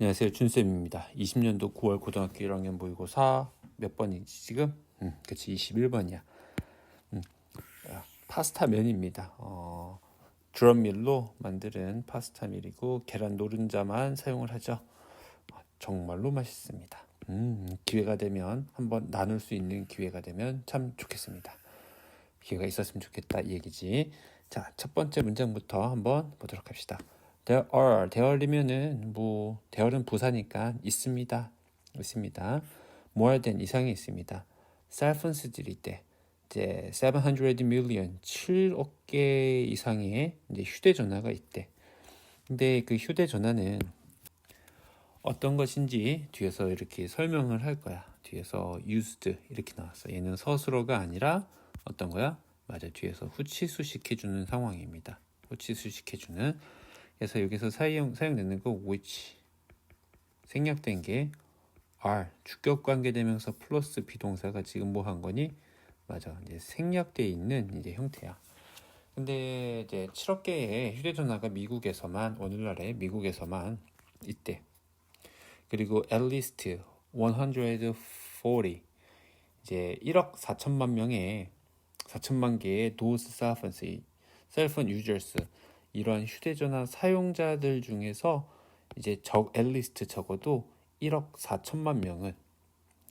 안녕하세요. 준쌤입니다. 20년도 9월 고등학교 1학년 모의고사 몇 번이지 지금? 음, 그치 21번이야. 음, 아, 파스타 면입니다. 어, 드럼밀로 만드는 파스타 밀이고 계란 노른자만 사용을 하죠. 아, 정말로 맛있습니다. 음, 기회가 되면 한번 나눌 수 있는 기회가 되면 참 좋겠습니다. 기회가 있었으면 좋겠다 이 얘기지. 자 첫 번째 문장부터 한번 보도록 합시다 There are, there이면은 뭐 there는 부사니까 있습니다. 있습니다. more than 이상이 있습니다. 셀폰스들이 때 이제 700 million 7억 개 이상의 이제 휴대 전화가 있대. 근데 그 휴대 전화는 어떤 것인지 뒤에서 이렇게 설명을 할 거야. 뒤에서 used 이렇게 나왔어. 얘는 서술어가 아니라 어떤 거야? 맞아. 뒤에서 후치수 시켜주는 상황입니다. 후치수 시켜주는 그래서 여기서 사용, 사용되는 거 which 생략된 게 are 주격 관계 대명사 플러스 비동사가 지금 뭐 한 거니? 맞아. 이제 생략돼 있는 이제 형태야. 근데 이제 7억 개의 휴대전화가 미국에서만 오늘날에 미국에서만 있대. 그리고 at least 140 이제 1억 4천만 명의 4천만 개의 cell phones, 셀폰 유저스 이러한 휴대전화 사용자들 중에서 이제 적 앨리스트 적어도 1억 4천만 명은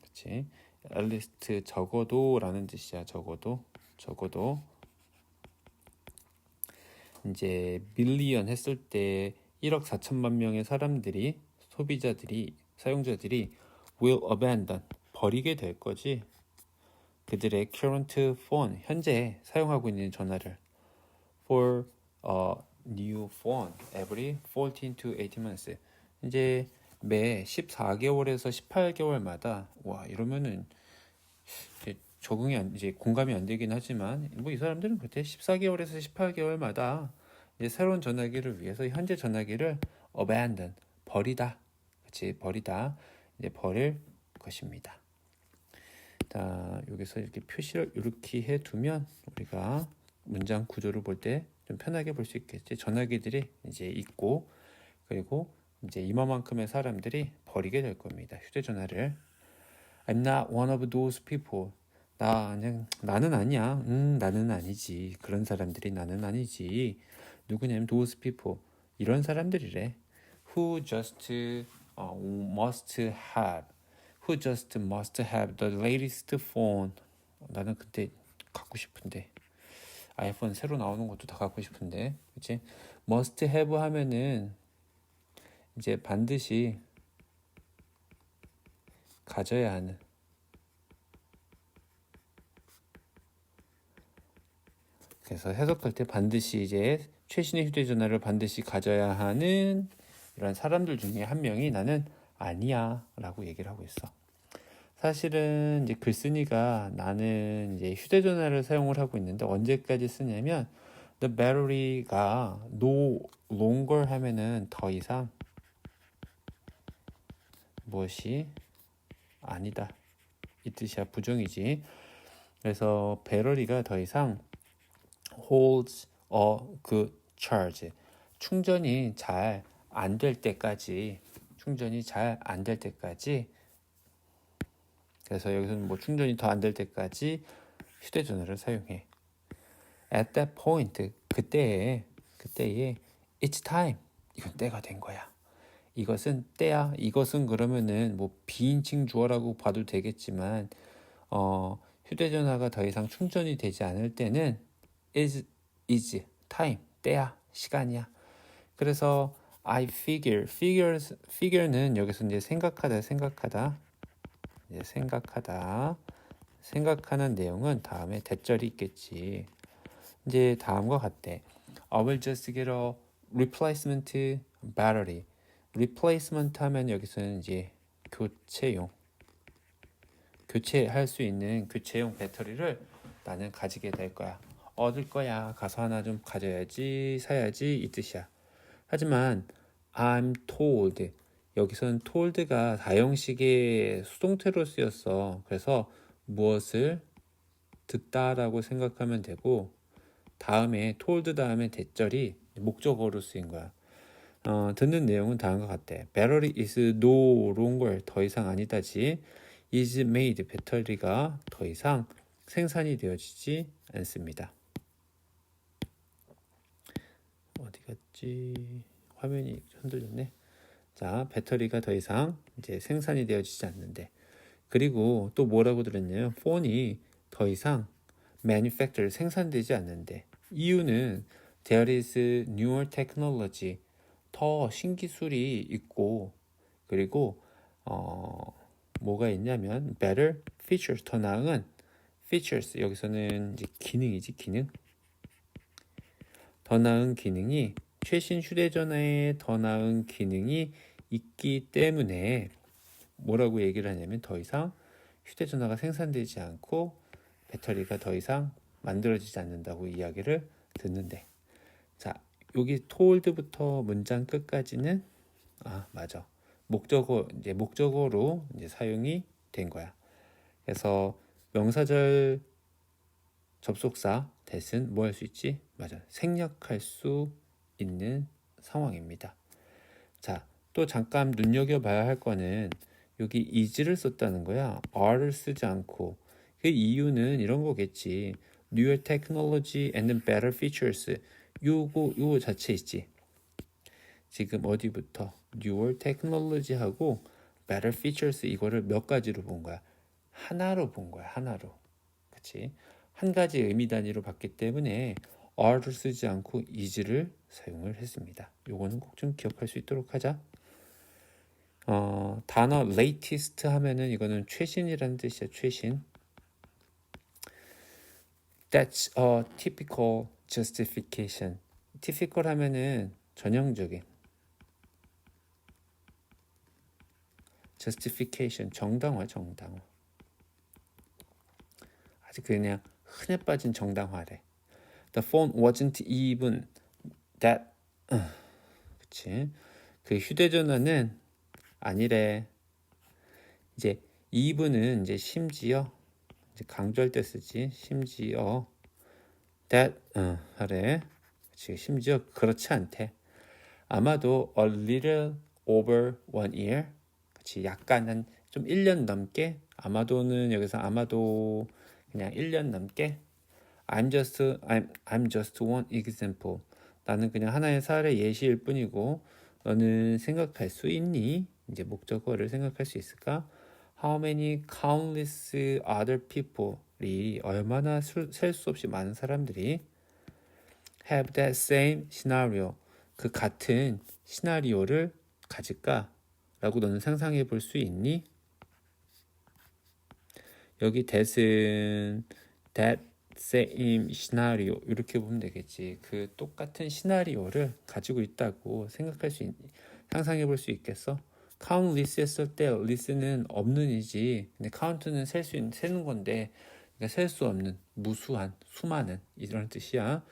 그렇지 앨리스트 적어도라는 뜻이야 적어도 적어도. 이제 밀리언 했을 때 1억 4천만 명의 사람들이 소비자들이 사용자들이 will abandon 버리게 될 거지. 그들의 current phone 현재 사용하고 있는 전화를 for 어, new phone every 14 to 18 months. 이제 매 14개월에서 18개월마다 와 이러면은 적응이 안, 이제 공감이 안 되긴 하지만 뭐 이 사람들은 그때 14개월에서 18개월마다 이제 새로운 전화기를 위해서 현재 전화기를 abandon 버리다 그치 버리다 이제 버릴 것입니다. 자 여기서 이렇게 표시를 이렇게 해두면 우리가 문장 구조를 볼때 좀 편하게 볼 수 있겠지. 전화기들이 이제 있고 그리고 이제 이만큼의 사람들이 버리게 될 겁니다. 휴대전화를. I'm not one of those people. 나 그냥 나는 아니야. 음, 나는 아니지. 그런 사람들이 나는 아니지. 누구냐면 those people. 이런 사람들이래. Who just uh, must have. Who just must have the latest phone. 나는 그때 갖고 싶은데. 아이폰 새로 나오는 것도 다 갖고 싶은데, 그치? must have 하면은 이제 반드시 가져야 하는 그래서 해석할 때 반드시 이제 최신의 휴대전화를 반드시 가져야 하는 이런 사람들 중에 한 명이 나는 아니야 라고 얘기를 하고 있어. 사실은 이제 글쓴이가 나는 이제 휴대전화를 사용을 하고 있는데 언제까지 쓰냐면 the battery가 no longer 하면은 더 이상 무엇이 아니다. 이 뜻이야. 부정이지. 그래서 배터리가 더 이상 holds a good charge. 충전이 잘 안 될 때까지 충전이 잘 안 될 때까지 그래서 여기서는 뭐 충전이 더 안 될 때까지 휴대전화를 사용해. At that point, 그때에, 그때에, it's time. 이건 때가 된 거야. 이것은 때야. 이것은 그러면은 뭐 비인칭 주어라고 봐도 되겠지만, 어, 휴대전화가 더 이상 충전이 되지 않을 때는 is, is, time, 때야, 시간이야. 그래서 I figure, figures, figure는 여기서 이제 생각하다, 생각하다. 이제 생각하다. 생각하는 내용은 다음에 대절이 있겠지. 이제 다음과 같대. I will just get a replacement battery. replacement 하면 여기서는 이제 교체용. 교체할 수 있는 교체용 배터리를 나는 가지게 될 거야. 얻을 거야. 가서 하나 좀 가져야지, 사야지 이 뜻이야. 하지만 I'm told 여기서는 told가 다형식의 수동태로 쓰였어. 그래서 무엇을 듣다라고 생각하면 되고 다음에 told 다음에 대절이 목적어로 쓰인 거야. 어, 듣는 내용은 다음과 같대. Battery is no longer 더 이상 아니다지. is made 배터리가 더 이상 생산이 되어지지 않습니다. 어디 갔지? 화면이 흔들렸네. 자, 배터리가 더 이상 이제 생산이 되어지지 않는데. 그리고 또 뭐라고 들었냐면 폰이 더 이상 manufacture 생산되지 않는데. 이유는 there is newer technology 더 신기술이 있고 그리고 어 뭐가 있냐면 better features 더 나은 features. 여기서는 이제 기능이지 기능. 더 나은 기능이 최신 휴대전화에 더 나은 기능이 있기 때문에 뭐라고 얘기를 하냐면 더 이상 휴대전화가 생산되지 않고 배터리가 더 이상 만들어지지 않는다고 이야기를 듣는데. 자 여기 told부터 문장 끝까지는 아 맞아. 목적어 이제 목적어로 이제 사용이 된 거야. 그래서 명사절 접속사 대신 뭐 할 수 있지? 맞아. 생략할 수 있는 상황입니다 자 또 잠깐 눈여겨봐야 할 거는 여기 is를 썼다는 거야. are를 쓰지 않고. 그 이유는 이런 거겠지. newer technology and better features. 요거, 요 자체 있지. 지금 어디부터? newer technology하고 better features 이거를 몇 가지로 본 거야? 하나로 본 거야. 하나로. 그치? 한 가지 의미 단위로 봤기 때문에 are를 쓰지 않고 is를 사용을 했습니다. 요거는 꼭 좀 기억할 수 있도록 하자. 어, 단어 latest 하면은 이거는 최신이라는 뜻이야. 최신. That's a typical justification. typical 하면은 전형적인. justification 정당화 정당화. 아주 그냥 흔해 빠진 정당화래. The phone wasn't even that. 그치? 그 휴대전화는 아니래. 이제 even은 이제 심지어 이제 강조할 때 쓰지. 심지어 that 어, 하래. 그치, 심지어 그렇지 않대. 아마도 a little over one year. 그치, 약간 한 좀 1년 넘게 아마도는 여기서 아마도 그냥 1년 넘게 I'm just I'm I'm just one example. 나는 그냥 하나의 사례 예시일 뿐이고 너는 생각할 수 있니? 이제 목적어를 생각할 수 있을까? How many countless other people이 얼마나 셀 수 없이 많은 사람들이 have that same scenario 그 같은 시나리오를 가질까? 라고 너는 상상해 볼 수 있니? 여기 that은 that same scenario 이렇게 보면 되겠지. 그 똑같은 시나리오를 가지고 있다고 생각할 수 있, 상상해 볼 수 있겠어? count list 했을 때 list는 없는이지. 근데 count는 셀 수 있는 세는 건데 그러니까 셀 수 없는 무수한 수많은 이런 뜻이야.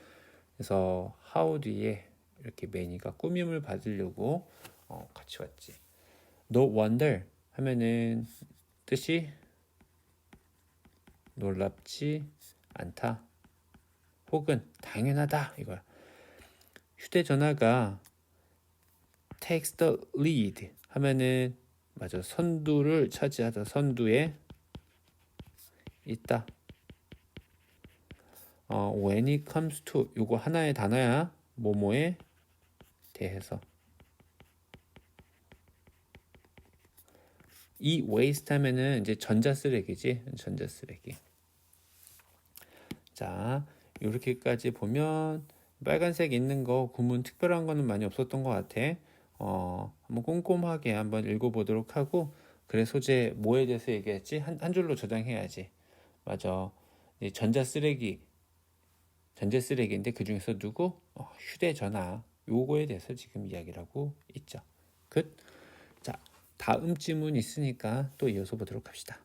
그래서 how 뒤에 이렇게 매니가 꾸밈을 받으려고 어, 같이 왔지. No wonder 하면은 뜻이 놀랍지 않다. 혹은 당연하다 이거야. 휴대전화가 takes the lead 하면은 맞아 선두를 차지하다 선두에 있다. 어, when it comes to 요거 하나의 단어야 뭐뭐에 대해서 이 waste 하면은 이제 전자 쓰레기지 전자 쓰레기. 자 이렇게까지 보면 빨간색 있는 거 구문 특별한 거는 많이 없었던 것 같아. 어, 한번 꼼꼼하게 한번 읽어보도록 하고 그래 소재 뭐에 대해서 얘기했지? 한, 한 줄로 저장해야지. 맞아. 이 전자 쓰레기, 전자 쓰레기인데 그 중에서 누구? 어, 휴대전화. 요거에 대해서 지금 이야기를 하고 있죠. 끝. 자, 다음 질문 있으니까 또 이어서 보도록 합시다.